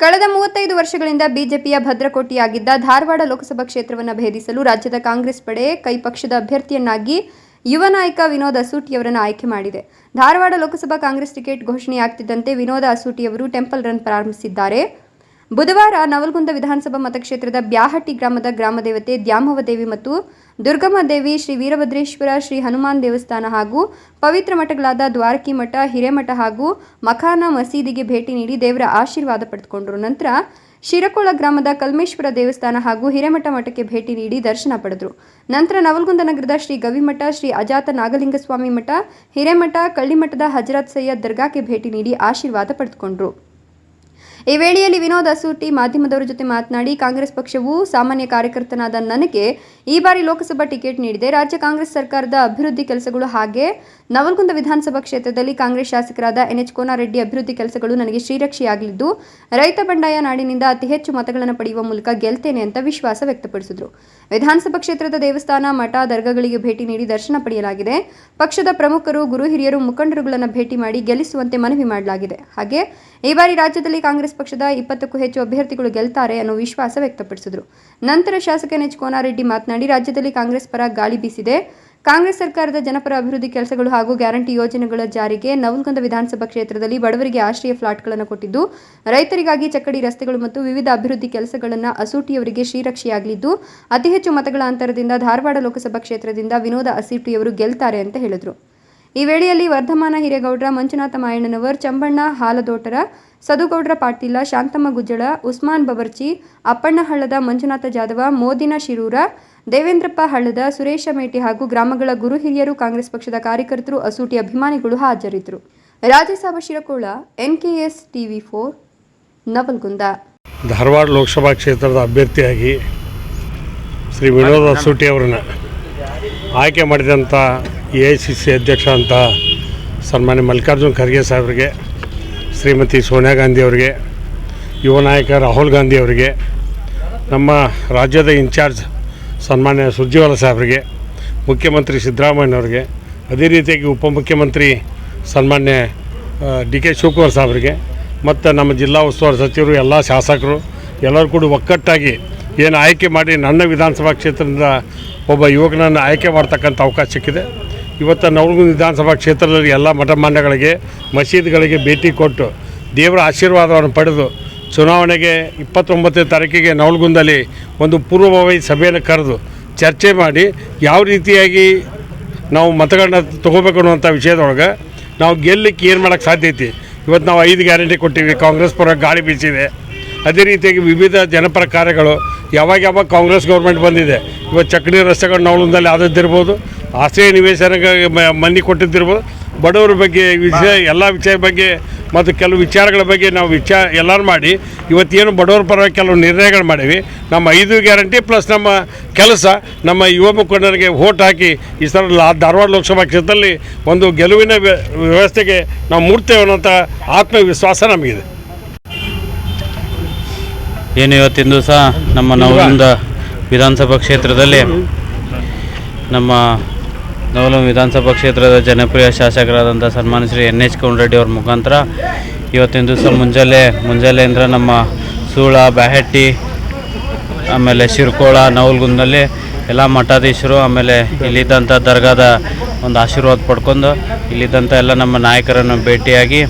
ಕಳೆದ ಮೂವತ್ತೈದು ವರ್ಷಗಳಿಂದ ಬಿಜೆಪಿಯ ಭದ್ರಕೋಟೆಯಾಗಿದ್ದ ಧಾರವಾಡ ಲೋಕಸಭಾ ಕ್ಷೇತ್ರವನ್ನು ಭೇದಿಸಲು ರಾಜ್ಯದ ಕಾಂಗ್ರೆಸ್ ಪಡೆ ಕೈ ಪಕ್ಷದ ಅಭ್ಯರ್ಥಿಯನ್ನಾಗಿ ಯುವ ನಾಯಕ ವಿನೋದ್ ಅಸೂಟಿಯವರನ್ನು ಆಯ್ಕೆ ಮಾಡಿದೆ. ಧಾರವಾಡ ಲೋಕಸಭಾ ಕಾಂಗ್ರೆಸ್ ಟಿಕೆಟ್ ಘೋಷಣೆಯಾಗ್ತಿದ್ದಂತೆ ವಿನೋದ ಅಸೂಟಿಯವರು ಟೆಂಪಲ್ ರನ್ ಪ್ರಾರಂಭಿಸಿದ್ದಾರೆ. ಬುಧವಾರ ನವಲಗುಂದ ವಿಧಾನಸಭಾ ಮತಕ್ಷೇತ್ರದ ಬ್ಯಾಹಟ್ಟಿ ಗ್ರಾಮದ ಗ್ರಾಮದೇವತೆ ದ್ಯಾಮವದೇವಿ ಮತ್ತು ದುರ್ಗಮ್ಮ ದೇವಿ ಶ್ರೀ ವೀರಭದ್ರೇಶ್ವರ ಶ್ರೀ ಹನುಮಾನ್ ದೇವಸ್ಥಾನ ಹಾಗೂ ಪವಿತ್ರ ಮಠಗಳಾದ ದ್ವಾರಕಿ ಮಠ, ಹಿರೇಮಠ ಹಾಗೂ ಮಖಾನ ಮಸೀದಿಗೆ ಭೇಟಿ ನೀಡಿ ದೇವರ ಆಶೀರ್ವಾದ ಪಡೆದುಕೊಂಡರು. ನಂತರ ಶಿರಕೋಳ ಗ್ರಾಮದ ಕಲ್ಮೇಶ್ವರ ದೇವಸ್ಥಾನ ಹಾಗೂ ಹಿರೇಮಠ ಮಠಕ್ಕೆ ಭೇಟಿ ನೀಡಿ ದರ್ಶನ ಪಡೆದರು. ನಂತರ ನವಲಗುಂದ ನಗರದ ಶ್ರೀ ಗವಿಮಠ, ಶ್ರೀ ಅಜಾತ ನಾಗಲಿಂಗಸ್ವಾಮಿ ಮಠ, ಹಿರೇಮಠ, ಕಳ್ಳಿಮಠದ ಹಜರತ್ ಸೈಯದ್ ದರ್ಗಾಕ್ಕೆ ಭೇಟಿ ನೀಡಿ ಆಶೀರ್ವಾದ ಪಡೆದುಕೊಂಡರು. ಈ ವೇಳೆಯಲ್ಲಿ ವಿನೋದ್ ಅಸೂಟಿ ಮಾಧ್ಯಮದವರ ಜೊತೆ ಮಾತನಾಡಿ ಕಾಂಗ್ರೆಸ್ ಪಕ್ಷವು ಸಾಮಾನ್ಯ ಕಾರ್ಯಕರ್ತನಾದ ನನಗೆ ಈ ಬಾರಿ ಲೋಕಸಭಾ ಟಿಕೆಟ್ ನೀಡಿದೆ. ರಾಜ್ಯ ಕಾಂಗ್ರೆಸ್ ಸರ್ಕಾರದ ಅಭಿವೃದ್ಧಿ ಕೆಲಸಗಳು ಹಾಗೆ ನವಲ್ಗುಂದ ವಿಧಾನಸಭಾ ಕ್ಷೇತ್ರದಲ್ಲಿ ಕಾಂಗ್ರೆಸ್ ಶಾಸಕರಾದ ಎನ್ ಎಚ್ ಕೋನಾರೆಡ್ಡಿ ಅಭಿವೃದ್ಧಿ ಕೆಲಸಗಳು ನನಗೆ ಶ್ರೀರಕ್ಷೆಯಾಗಲಿದ್ದು, ರೈತ ಬಂಡಾಯ ನಾಡಿನಿಂದ ಅತಿ ಹೆಚ್ಚು ಮತಗಳನ್ನು ಪಡೆಯುವ ಮೂಲಕ ಗೆಲ್ತೇನೆ ಅಂತ ವಿಶ್ವಾಸ ವ್ಯಕ್ತಪಡಿಸಿದರು. ವಿಧಾನಸಭಾ ಕ್ಷೇತ್ರದ ದೇವಸ್ಥಾನ, ಮಠ, ದರ್ಗಾಗಳಿಗೆ ಭೇಟಿ ನೀಡಿ ದರ್ಶನ ಪಡೆಯಲಾಗಿದೆ. ಪಕ್ಷದ ಪ್ರಮುಖರು, ಗುರು ಹಿರಿಯರು, ಮುಖಂಡರುಗಳನ್ನು ಭೇಟಿ ಮಾಡಿ ಗೆಲ್ಲಿಸುವಂತೆ ಮನವಿ ಮಾಡಲಾಗಿದೆ. ಹಾಗೆ ಈ ಬಾರಿ ರಾಜ್ಯದಲ್ಲಿ ಕಾಂಗ್ರೆಸ್ ಪಕ್ಷದ ಇಪ್ಪತ್ತಕ್ಕೂ ಹೆಚ್ಚು ಅಭ್ಯರ್ಥಿಗಳು ಗೆಲ್ತಾರೆ ಅನ್ನೋ ವಿಶ್ವಾಸ ವ್ಯಕ್ತಪಡಿಸಿದರು. ನಂತರ ಶಾಸಕ ಎನ್ ಎಚ್ ಕೋನಾರೆಡ್ಡಿ ಮಾತನಾಡಿ, ರಾಜ್ಯದಲ್ಲಿ ಕಾಂಗ್ರೆಸ್ ಪರ ಗಾಳಿ ಬೀಸಿದೆ. ಕಾಂಗ್ರೆಸ್ ಸರ್ಕಾರದ ಜನಪರ ಅಭಿವೃದ್ಧಿ ಕೆಲಸಗಳು ಹಾಗೂ ಗ್ಯಾರಂಟಿ ಯೋಜನೆಗಳ ಜಾರಿಗೆ ನವಲ್ಗುಂದ ವಿಧಾನಸಭಾ ಕ್ಷೇತ್ರದಲ್ಲಿ ಬಡವರಿಗೆ ಆಶ್ರಯ ಫ್ಲಾಟ್ಗಳನ್ನು ಕೊಟ್ಟಿದ್ದು, ರೈತರಿಗಾಗಿ ಚಕ್ಕಡಿ ರಸ್ತೆಗಳು ಮತ್ತು ವಿವಿಧ ಅಭಿವೃದ್ಧಿ ಕೆಲಸಗಳನ್ನು ಅಸೂಟಿಯವರಿಗೆ ಶ್ರೀರಕ್ಷೆಯಾಗಲಿದ್ದು, ಅತಿ ಹೆಚ್ಚು ಮತಗಳ ಅಂತರದಿಂದ ಧಾರವಾಡ ಲೋಕಸಭಾ ಕ್ಷೇತ್ರದಿಂದ ವಿನೋದ ಅಸೂಟಿಯವರು ಗೆಲ್ತಾರೆ ಅಂತ ಹೇಳಿದರು. ಈ ವೇಳೆಯಲ್ಲಿ ವರ್ಧಮಾನ ಹಿರೇಗೌಡ್ರ, ಮಂಜುನಾಥ ಮಾಯಣ್ಣನವರ್, ಚಂಬಣ್ಣ ಹಾಲದೋಟರ, ಸದುಗೌಡ್ರ ಪಾಟೀಲ, ಶಾಂತಮ್ಮ ಗುಜ್ಜಳ, ಉಸ್ಮಾನ್ ಬವರ್ಚಿ, ಅಪ್ಪಣ್ಣ ಹಳ್ಳದ ಮಂಜುನಾಥ ಜಾಧವ, ಮೋದಿನ ಶಿರೂರ, ದೇವೇಂದ್ರಪ್ಪ ಹಳ್ಳದ ಸುರೇಶ ಮೇಟಿ ಹಾಗೂ ಗ್ರಾಮಗಳ ಗುರು ಹಿರಿಯರು, ಕಾಂಗ್ರೆಸ್ ಪಕ್ಷದ ಕಾರ್ಯಕರ್ತರು, ಅಸೂಟಿ ಅಭಿಮಾನಿಗಳು ಹಾಜರಿದ್ದರು. Rajya Sabha Shirkol, N K S TV four, Navalgund. Dharwad Lok Sabha ಕ್ಷೇತ್ರದ ಅಭ್ಯರ್ಥಿಯಾಗಿ ಶ್ರೀ ವಿನೋದ್ ಅಸೂಟಿ ಅವರನ್ನು ಆಯ್ಕೆ ಮಾಡಿದಂಥ ಎ ಐ ಸಿ ಸಿ ಅಧ್ಯಕ್ಷ ಅಂತ ಸನ್ಮಾನ್ಯ ಮಲ್ಲಿಕಾರ್ಜುನ್ ಖರ್ಗೆ ಸಾಹೇಬ್ರಿಗೆ, ಶ್ರೀಮತಿ ಸೋನಿಯಾ ಗಾಂಧಿ ಅವರಿಗೆ, ಯುವ ನಾಯಕ ರಾಹುಲ್ ಗಾಂಧಿ ಅವರಿಗೆ, ನಮ್ಮ ರಾಜ್ಯದ ಇನ್ಚಾರ್ಜ್ ಸನ್ಮಾನ್ಯ ಸುರ್ಜಿವಾಲ ಸಾಹೇಬರಿಗೆ, ಮುಖ್ಯಮಂತ್ರಿ ಸಿದ್ದರಾಮಯ್ಯನವರಿಗೆ ಅದೇ ರೀತಿಯಾಗಿ ಉಪಮುಖ್ಯಮಂತ್ರಿ ಸನ್ಮಾನ್ಯ ಡಿ ಕೆ ಶಿವಕುಮಾರ್ ಸಾಹೇಬರಿಗೆ, ಮತ್ತು ನಮ್ಮ ಜಿಲ್ಲಾ ಉಸ್ತುವಾರಿ ಸಚಿವರು, ಎಲ್ಲ ಶಾಸಕರು, ಎಲ್ಲರೂ ಕೂಡ ಒಕ್ಕಟ್ಟಾಗಿ ಏನು ಆಯ್ಕೆ ಮಾಡಿ ನನ್ನ ವಿಧಾನಸಭಾ ಕ್ಷೇತ್ರದಿಂದ ಒಬ್ಬ ಯುವಕನನ್ನು ಆಯ್ಕೆ ಮಾಡ್ತಕ್ಕಂಥ ಅವಕಾಶ ಸಿಕ್ಕಿದೆ. ಇವತ್ತು ನವಲಗುಂದ ವಿಧಾನಸಭಾ ಕ್ಷೇತ್ರದಲ್ಲಿ ಎಲ್ಲ ಮಠಮಾನ್ಯಗಳಿಗೆ ಮಸೀದಿಗಳಿಗೆ ಭೇಟಿ ಕೊಟ್ಟು ದೇವರ ಆಶೀರ್ವಾದವನ್ನು ಪಡೆದು ಚುನಾವಣೆಗೆ ಇಪ್ಪತ್ತೊಂಬತ್ತನೇ ತಾರೀಕಿಗೆ ನವಲಗುಂದಲ್ಲಿ ಒಂದು ಪೂರ್ವಭಾವಿ ಸಭೆಯನ್ನು ಕರೆದು ಚರ್ಚೆ ಮಾಡಿ ಯಾವ ರೀತಿಯಾಗಿ ನಾವು ಮತಗಳನ್ನ ತೊಗೋಬೇಕು ಅನ್ನುವಂಥ ವಿಷಯದೊಳಗೆ ನಾವು ಗೆಲ್ಲಕ್ಕೆ ಏನು ಮಾಡೋಕ್ಕೆ ಸಾಧ್ಯ ಐತಿ? ಇವತ್ತು ನಾವು ಐದು ಗ್ಯಾರಂಟಿ ಕೊಟ್ಟಿವಿ, ಕಾಂಗ್ರೆಸ್ ಪರ ಗಾಳಿ ಬೀಸಿದೆ. ಅದೇ ರೀತಿಯಾಗಿ ವಿವಿಧ ಜನಪರ ಕಾರ್ಯಗಳು ಯಾವಾಗ ಯಾವಾಗ ಕಾಂಗ್ರೆಸ್ ಗೌರ್ಮೆಂಟ್ ಬಂದಿದೆ, ಇವತ್ತು ಚಕ್ಕಡಿ ರಸ್ತೆಗಳು ನವಲುಂದಲ್ಲಿ ಆದದ್ದಿರ್ಬೋದು ಆಶ್ರಯ ನಿವೇಶನಕ್ಕಾಗಿ ಮನೆ ಕೊಟ್ಟಿದ್ದಿರ್ಬೋದು. ಬಡವರ ಬಗ್ಗೆ ವಿಷಯ ಎಲ್ಲ ವಿಷಯ ಬಗ್ಗೆ ಮತ್ತು ಕೆಲವು ವಿಚಾರಗಳ ಬಗ್ಗೆ ನಾವು ವಿಚಾರ ಎಲ್ಲರೂ ಮಾಡಿ ಇವತ್ತೇನು ಬಡವರ ಪರ ಕೆಲವು ನಿರ್ಣಯಗಳು ಮಾಡೀವಿ ನಮ್ಮ ಐದು ಗ್ಯಾರಂಟಿ ಪ್ಲಸ್ ನಮ್ಮ ಕೆಲಸ ನಮ್ಮ ಯುವ ಮುಖಂಡರಿಗೆ ವೋಟ್ ಹಾಕಿ ಈ ಸಲ ಲಾ- ಧಾರವಾಡ ಲೋಕಸಭಾ ಕ್ಷೇತ್ರದಲ್ಲಿ ಒಂದು ಗೆಲುವಿನ ವ್ಯ- ವ್ಯವಸ್ಥೆಗೆ ನಾವು ಮೂಡ್ತೇವೆ ಅನ್ನೋಂಥ ಆತ್ಮವಿಶ್ವಾಸ ನಮಗಿದೆ. ಏನು ಇವತ್ತಿನ ದಿವಸ? ನಮ್ಮ ನವರಿಂದ ವಿಧಾನಸಭಾ ಕ್ಷೇತ್ರದಲ್ಲಿ ನಮ್ಮ ನವಲಗುಂದ ವಿಧಾನಸಭಾ ಕ್ಷೇತ್ರದ ಜನಪ್ರಿಯ ಶಾಸಕರಾದಂಥ ಸನ್ಮಾನ ಶ್ರೀ ಎನ್ ಎಚ್ ರೆಡ್ಡಿ ಅವ್ರ ಮುಖಾಂತರ ಇವತ್ತಿನ ದಿವಸ ಮುಂಜಾನೆ ಮುಂಜಾನೆಯಿಂದ ನಮ್ಮ ಸೂಳ, ಬ್ಯಾಹಟ್ಟಿ, ಆಮೇಲೆ ಶಿರ್ಕೋಳ ನವಲ್ಗುಂದಲ್ಲಿ ಎಲ್ಲ ಮಠಾಧೀಶರು ಆಮೇಲೆ ಇಲ್ಲಿದ್ದಂಥ ದರ್ಗಾದ ಒಂದು ಆಶೀರ್ವಾದ ಪಡ್ಕೊಂಡು ಇಲ್ಲಿದ್ದಂಥ ಎಲ್ಲ ನಮ್ಮ ನಾಯಕರನ್ನು ಭೇಟಿಯಾಗಿ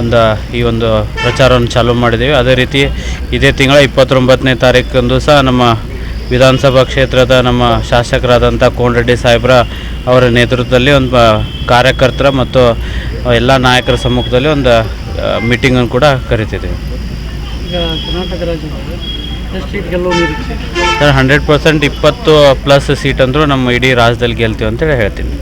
ಒಂದು, ಈ ಒಂದು ಪ್ರಚಾರವನ್ನು ಚಾಲೂ ಮಾಡಿದ್ದೀವಿ. ಅದೇ ರೀತಿ ಇದೇ ತಿಂಗಳ ಇಪ್ಪತ್ತೊಂಬತ್ತನೇ ತಾರೀಕಂದು ಸಹ ನಮ್ಮ ವಿಧಾನಸಭಾ ಕ್ಷೇತ್ರದ ನಮ್ಮ ಶಾಸಕರಾದಂಥ ಕೋನರೆಡ್ಡಿ ಸಾಹೇಬ್ರ ಅವರ ನೇತೃತ್ವದಲ್ಲಿ ಒಂದು ಕಾರ್ಯಕರ್ತರ ಮತ್ತು ಎಲ್ಲ ನಾಯಕರ ಸಮ್ಮುಖದಲ್ಲಿ ಒಂದು ಮೀಟಿಂಗನ್ನು ಕೂಡ ಕರಿತಿದ್ದೀವಿ. ಸರ್ ಹಂಡ್ರೆಡ್ ಪರ್ಸೆಂಟ್ ಇಪ್ಪತ್ತು ಪ್ಲಸ್ ಸೀಟ್ ಅಂದರೂ ನಮ್ಮ ಇಡೀ ರಾಜ್ಯದಲ್ಲಿ ಗೆಲ್ತೀವಿ ಅಂತೇಳಿ ಹೇಳ್ತೀನಿ.